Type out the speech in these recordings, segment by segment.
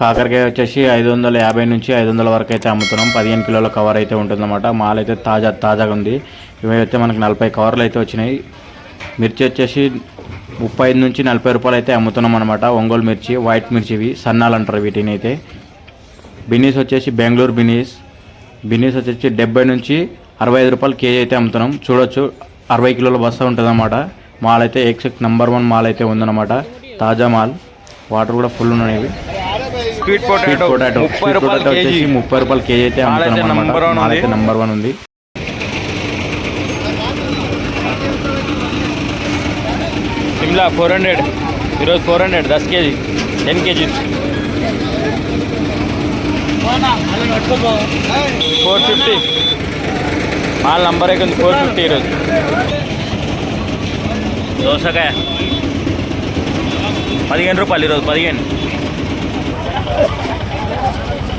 కాకరకాయ వచ్చేసి ఐదు వందల యాభై నుంచి ఐదు వందల వరకు అయితే అమ్ముతున్నాం. పదిహేను కిలోల కవర్ అయితే ఉంటుందన్నమాట. మాల్ అయితే తాజా తాజాగా ఉంది. ఇవి అయితే మనకు నలభై కవర్లు అయితే వచ్చినాయి. మిర్చి వచ్చేసి ముప్పై ఐదు నుంచి నలభై రూపాయలు అయితే అమ్ముతున్నాం అనమాట ఒంగోలు మిర్చి వైట్ మిర్చి ఇవి సన్నాలు అంటారు వీటిని అయితే. బినీస్ వచ్చేసి బెంగళూరు బినీస్. బినీస్ వచ్చేసి డెబ్బై నుంచి అరవై ఐదు రూపాయలు కేజీ అయితే అమ్ముతున్నాం. చూడొచ్చు అరవై కిలోల బస్తా ఉంటుందన్నమాట. మాల్ అయితే ఎక్సెక్ట్ నెంబర్ వన్ మాల్ అయితే ఉందన్నమాట. తాజా మాల్. వాటర్ కూడా ఫుల్ ఉన్నాయి స్వీట్ పొటాటో. ముప్పై రూపాయలు కేజీ. ముప్పై రూపాయలు కేజీ అయితే అమ్ముతున్నాం అయితే. నెంబర్ వన్ ఉంది. Shimla four hundred. ఈరోజు ఫోర్ హండ్రెడ్. దస్ KG. Ten KG. Four fifty. Mall number ఉంది ఫోర్ ఫిఫ్టీ ఈరోజు. దోసకాయ. పదిహేను రూపాయలు ఈరోజు పదిహేను.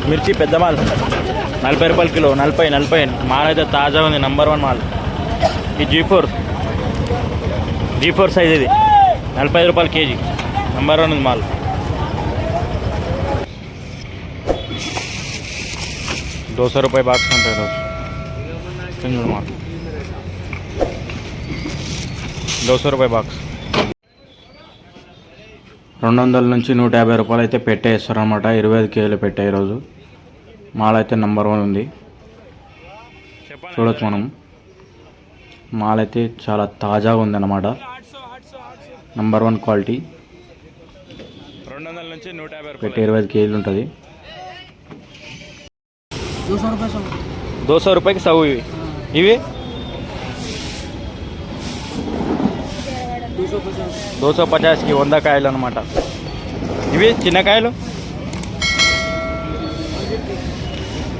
మిర్చి పెద్ద మాల్. నలభై రూపాయలు కిలో నలభై నలభై. మాల్ అయితే తాజా ఉంది నంబర్ వన్ మాల్. ఈ G four G four size ఇది. నలభై ఐదు రూపాయలు కేజీ. నంబర్ వన్ ఉంది మాల్. దోశ రూపాయ బాక్స్ ఉంటాయి రోజు మాల్. దోశ రూపాయ బాక్స్ రెండు వందల నుంచి నూట యాభై రూపాయలు అయితే పెట్టేస్తారు అనమాట ఇరవై ఐదు కేజీలు పెట్టే ఈరోజు. మాల్ అయితే నెంబర్ వన్ ఉంది. చూడొచ్చు మనం. మాల్ అయితే చాలా తాజాగా ఉంది అన్నమాట నెంబర్ వన్ క్వాలిటీ. రెండు వందల నుంచి నూట యాభై పెట్టి ఇరవై ఐదు కేజీలు ఉంటుంది. దోశ రూపాయికి సవ్వు ఇవి. ఇవి? దోశ పచాస్కి వంద కాయలు అనమాట ఇవి చిన్న కాయలు?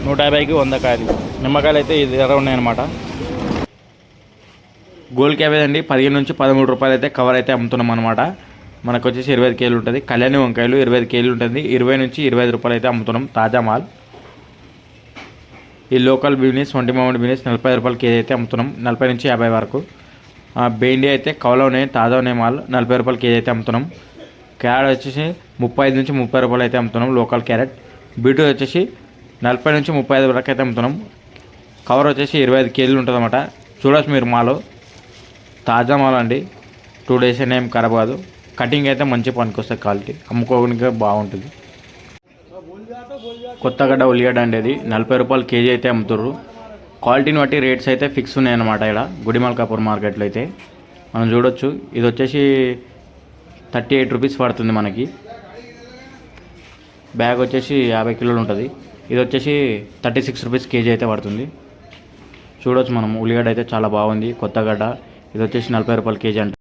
నూట యాభైకి వంద కాయలు. నిమ్మకాయలు అయితే ఇది ఎర్ర ఉన్నాయన్నమాట. గోల్ క్యాబేజ్ అండి. పదిహేను నుంచి పదమూడు రూపాయలు అయితే కవర్ అయితే అమ్ముతున్నాం అనమాట మనకు వచ్చేసి ఇరవై ఐదు కేజీలు ఉంటుంది. కళ్యాణి వంకాయలు ఇరవై ఐదు కేజీలు ఉంటుంది. ఇరవై నుంచి ఇరవై ఐదు రూపాయలు అయితే అమ్ముతున్నాం. తాజా మాల్. ఈ లోకల్ బిజినెస్ వంటి మామిడి బిజినెస్ నలభై రూపాయలు కేజీ అయితే అమ్ముతున్నాం. నలభై నుంచి యాభై వరకు. బెండి అయితే కవలో ఉన్నాయి తాజా ఉన్నాయి మాల్. నలభై రూపాయలు కేజీ అయితే అమ్ముతున్నాం. క్యారెట్ వచ్చేసి ముప్పై ఐదు నుంచి ముప్పై రూపాయలు అయితే అమ్ముతున్నాం లోకల్ క్యారెట్. బీట్రూట్ వచ్చేసి నలభై నుంచి ముప్పై ఐదు వరకు అయితే అమ్ముతున్నాం. కవర్ వచ్చేసి ఇరవై ఐదు కేజీలు ఉంటుంది అన్నమాట. చూడొచ్చు మీరు మాలో. తాజా మాల్ అండి. టూ డేస్ అయినా ఏం ఖరాబ్ కాదు. కటింగ్ అయితే మంచి పనికొస్తుంది క్వాలిటీ. అమ్ముకోవడానికి బాగుంటుంది. కొత్తగడ్డ ఉల్లిగడ్డ అండి ఇది నలభై రూపాయలు కేజీ అయితే అమ్ముతారు క్వాలిటీని బట్టి రేట్స్ అయితే ఫిక్స్ ఉన్నాయన్నమాట ఇక్కడ గుడిమల్కాపూర్ మార్కెట్లో అయితే. మనం చూడొచ్చు. ఇది వచ్చేసి థర్టీ ఎయిట్ రూపీస్ పడుతుంది మనకి. బ్యాగ్ వచ్చేసి యాభై కిలోలు ఉంటుంది. ఇది వచ్చేసి థర్టీ సిక్స్ రూపీస్ కేజీ అయితే పడుతుంది. చూడొచ్చు మనం. ఉల్లిగడ్డ అయితే చాలా బాగుంది. కొత్తగడ్డ ఇది వచ్చేసి నలభై రూపాయలు కేజీ అంట.